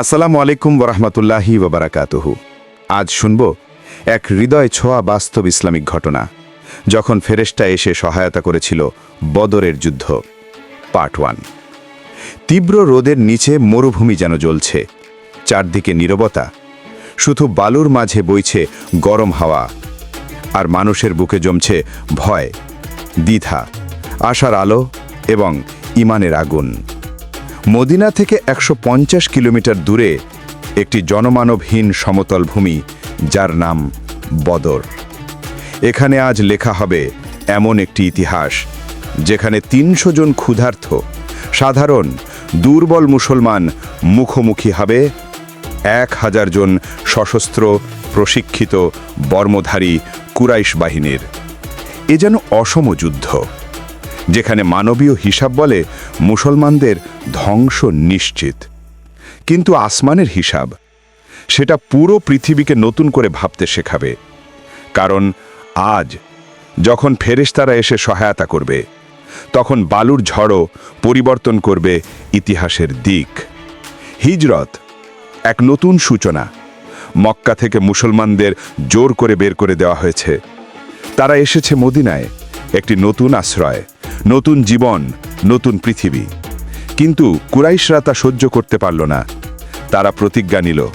আসসালামু আলাইকুম ওরহমতুল্লাহি ওবরাকাতুহু। আজ শুনব এক হৃদয় ছোঁয়া বাস্তব ইসলামিক ঘটনা, যখন ফেরেশতা এসে সহায়তা করেছিল বদরের যুদ্ধ, পার্ট ওয়ান। তীব্র রোদের নিচে মরুভূমি যেন জ্বলছে, চারদিকে নীরবতা, শুধু বালুর মাঝে বইছে গরম হাওয়া, আর মানুষের বুকে জমছে ভয়, দ্বিধা, আশার আলো এবং ইমানের আগুন। মদিনা থেকে একশো পঞ্চাশ কিলোমিটার দূরে একটি জনমানবহীন সমতল ভূমি, যার নাম বদর। এখানে আজ লেখা হবে এমন একটি ইতিহাস, যেখানে তিনশো জন ক্ষুধার্থ, সাধারণ, দুর্বল মুসলমান মুখোমুখি হবে, এক হাজার জন সশস্ত্র, প্রশিক্ষিত, বর্মধারী কুরাইশ বাহিনীর। এ যেন অসম যুদ্ধ। যেখানে মানবীয় হিসাব বলে মুসলমানদের ধ্বংস নিশ্চিত। কিন্তু আসমানের হিসাব, সেটা পুরো পৃথিবীকে নতুন করে ভাবতে শেখাবে। কারণ আজ যখন ফেরেশতারা এসে সহায়তা করবে, তখন বালুর ঝড়ও পরিবর্তন করবে ইতিহাসের দিক। হিজরত এক নতুন সূচনা। মক্কা থেকে মুসলমানদের জোর করে বের করে দেওয়া হয়েছে। তারা এসেছে মদিনায়, একটি নতুন আশ্রয়। নতুন জীবন, নতুন পৃথিবী। কিন্তু কুরাইশরা তা সহ্য করতে পারল না। তারা প্রতিজ্ঞা নিল,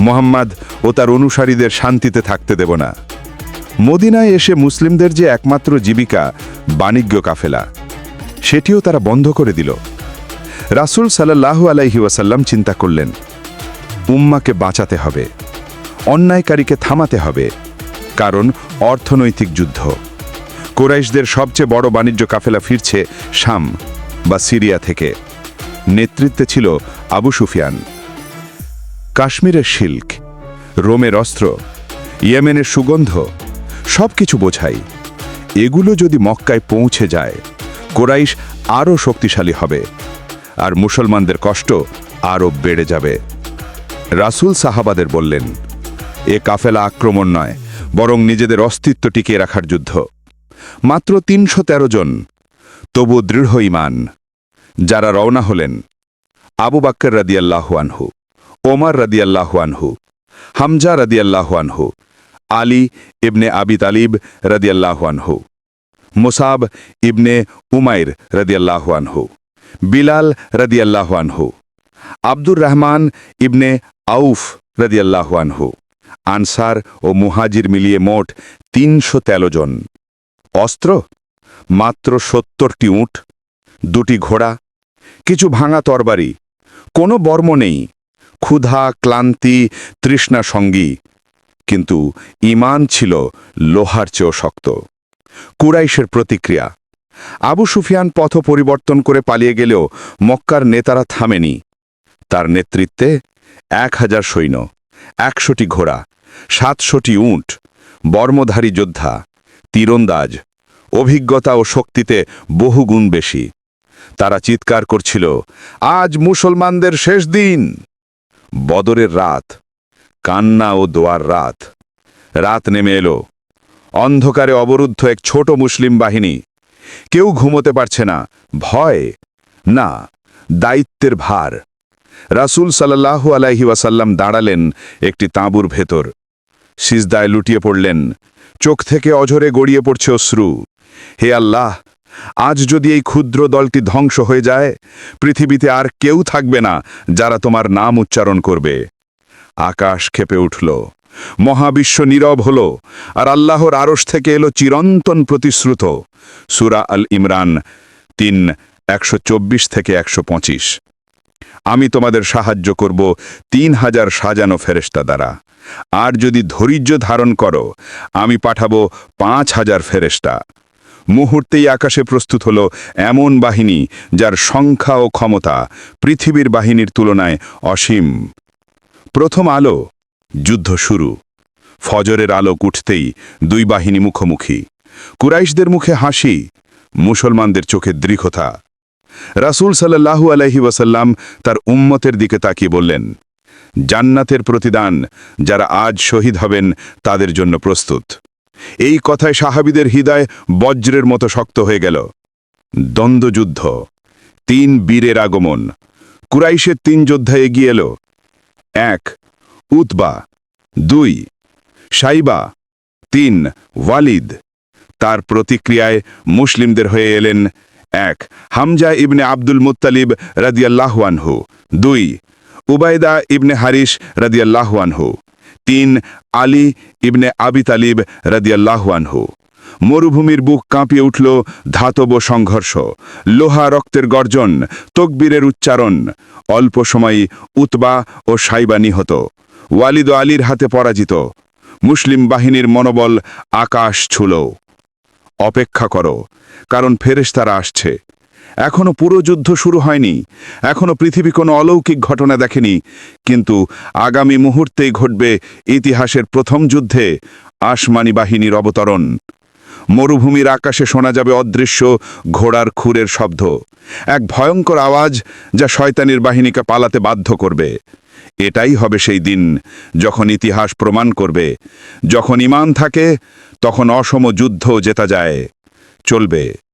মোহাম্মদ ও তার অনুসারীদের শান্তিতে থাকতে দেব না। মদিনায় এসে মুসলিমদের যে একমাত্র জীবিকা, বাণিজ্য কাফেলা, সেটিও তারা বন্ধ করে দিল। রাসূল সাল্লাল্লাহু আলাইহি ওয়াসাল্লাম চিন্তা করলেন, উম্মাকে বাঁচাতে হবে, অন্যায়কারীকে থামাতে হবে, কারণ অর্থনৈতিক যুদ্ধ। কোরাইশদের সবচেয়ে বড় বাণিজ্য কাফেলা ফিরছে শাম বা সিরিয়া থেকে। নেতৃত্বে ছিল আবু সুফিয়ান। কাশ্মীরের শিল্ক রোমের অস্ত্র, ইয়েমেনের সুগন্ধ সব কিছু বোঝাই। এগুলো যদি মক্কায় পৌঁছে যায়, কোরাইশ আরও শক্তিশালী হবে আর মুসলমানদের কষ্ট আরও বেড়ে যাবে। রাসূল সাহাবাদের বললেন, এ কাফেলা আক্রমণ নয়, বরং নিজেদের অস্তিত্ব টিকিয়ে রাখার যুদ্ধ। মাত্র তিনশো তেরো জন। তবু দৃঢ় ইমান যারা রওনা হলেন, আবু বাক্কর রাদিয়াল্লাহু আনহু, ওমর রাদিয়াল্লাহু আনহু, হামজা রাদিয়াল্লাহু আনহু, আলী ইবনে আবি তালিব রাদিয়াল্লাহু আনহু, মুসাব ইবনে উমাইর রাদিয়াল্লাহু আনহু, বিলাল রাদিয়াল্লাহু আনহু, আব্দুর রহমান ইবনে আউফ রাদিয়াল্লাহু আনহু, আনসার ও মুহাজির মিলিয়ে মোট তিনশো তেরো জন। অস্ত্র? মাত্র সত্তরটি উঁট, দুটি ঘোড়া, কিছু ভাঙা তরবারি, কোনো বর্ম নেই, ক্ষুধা, ক্লান্তি, তৃষ্ণা সঙ্গী। কিন্তু ইমান ছিল লোহার চেয়েও শক্ত। কুরাইশের প্রতিক্রিয়া। আবু সুফিয়ান পথ পরিবর্তন করে পালিয়ে গেলেও মক্কার নেতারা থামেনি। তার নেতৃত্বে এক হাজার সৈন্য, একশোটি ঘোড়া, সাতশোটি উঁট, বর্মধারী যোদ্ধা, তীরন্দাজ অভিজ্ঞতা ও শক্তিতে বহুগুণ বেশি। তারা চিৎকার করছিল, আজ মুসলমানদের শেষ দিন! বদরের রাত, কান্না ও দোয়ার রাত। রাত নেমে এলো। অন্ধকারে অবরুদ্ধ এক ছোট মুসলিম বাহিনী। কেউ ঘুমোতে পারছে না। ভয়? না, দায়িত্বের ভার। রাসূল সাল্লাল্লাহু আলাইহি ওয়াসাল্লাম দাঁড়ালেন একটি তাঁবুর ভেতর। সিজদায় লুটিয়ে পড়লেন। চোখ থেকে অঝরে গড়িয়ে পড়ছে অশ্রু। হে আল্লাহ, আজ যদি এই ক্ষুদ্র দলটি ধ্বংস হয়ে যায়, পৃথিবীতে আর কেউ থাকবে না যারা তোমার নাম উচ্চারণ করবে। আকাশ খেপে উঠল, মহাবিশ্ব নীরব হল, আর আল্লাহর আরশ থেকে এলো চিরন্তন প্রতিশ্রুত। সুরা আল ইমরান তিন, একশো থেকে একশো পঁচিশ। আমি তোমাদের সাহায্য করব তিন হাজার সাজানো ফেরেস্তা দ্বারা। আর যদি ধৈর্য ধারণ করো, আমি পাঠাবো পাঁচ হাজার ফেরেস্তা মুহূর্তেই আকাশে প্রস্তুত হল এমন বাহিনী যার সংখ্যা ও ক্ষমতা পৃথিবীর বাহিনীর তুলনায় অসীম। প্রথম আলো, যুদ্ধ শুরু। ফজরের আলো উঠতেই দুই বাহিনী মুখোমুখি। কুরাইশদের মুখে হাসি, মুসলমানদের চোখে দৃঢ়তা। রাসূল সাল্লাল্লাহু আলাইহি ওয়াসাল্লাম তার উম্মতের দিকে তাকিয়ে বললেন, জান্নাতের প্রতিদান যারা আজ শহীদ হবেন তাদের জন্য প্রস্তুত। এই কথায় সাহাবিদের হৃদয় বজ্রের মতো শক্ত হয়ে গেল। দ্বন্দ্বযুদ্ধ, তিন বীরের আগমন, কুরাইশের তিন যোদ্ধা এগিয়ে এলো। এক, উতবা। দুই, সাইবা। তিন, ওয়ালিদ। তার প্রতিক্রিয়ায় মুসলিমদের হয়ে এলেন এক, হামজা ইবনে আব্দুল মুত্তালিব রাদিয়াল্লাহুয়ানহু দুই, উবায়দা ইবনে হারিস রাদিয়াল্লাহুয়ানহু তিন আলী ইবনে আবি তালিব রাদিয়াল্লাহুয়ানহু মরুভূমির বুক কাঁপিয়ে উঠল ধাতব সংঘর্ষ, লোহা রক্তের গর্জন, তকবীরের উচ্চারণ, অল্প সময় উতবা ও সাইবা নিহত, ওয়ালিদ আলীর হাতে পরাজিত, মুসলিম বাহিনীর মনোবল আকাশ ছুল। অপেক্ষা করো, কারণ ফেরেশতারা আসছে। এখনও পুরো যুদ্ধ শুরু হয়নি। এখনও পৃথিবী কোনো অলৌকিক ঘটনা দেখেনি। কিন্তু আগামী মুহূর্তেই ঘটবে ইতিহাসের প্রথম যুদ্ধে আসমানি বাহিনীর অবতরণ। মরুভূমির আকাশে শোনা যাবে অদৃশ্য ঘোড়ার খুরের শব্দ। এক ভয়ঙ্কর আওয়াজ যা শয়তানির বাহিনীকে পালাতে বাধ্য করবে। এটাই হবে সেই দিন যখন ইতিহাস প্রমাণ করবে। যখন ইমান থাকে, তখন অসম যুদ্ধ জেতা যায়। চলবে।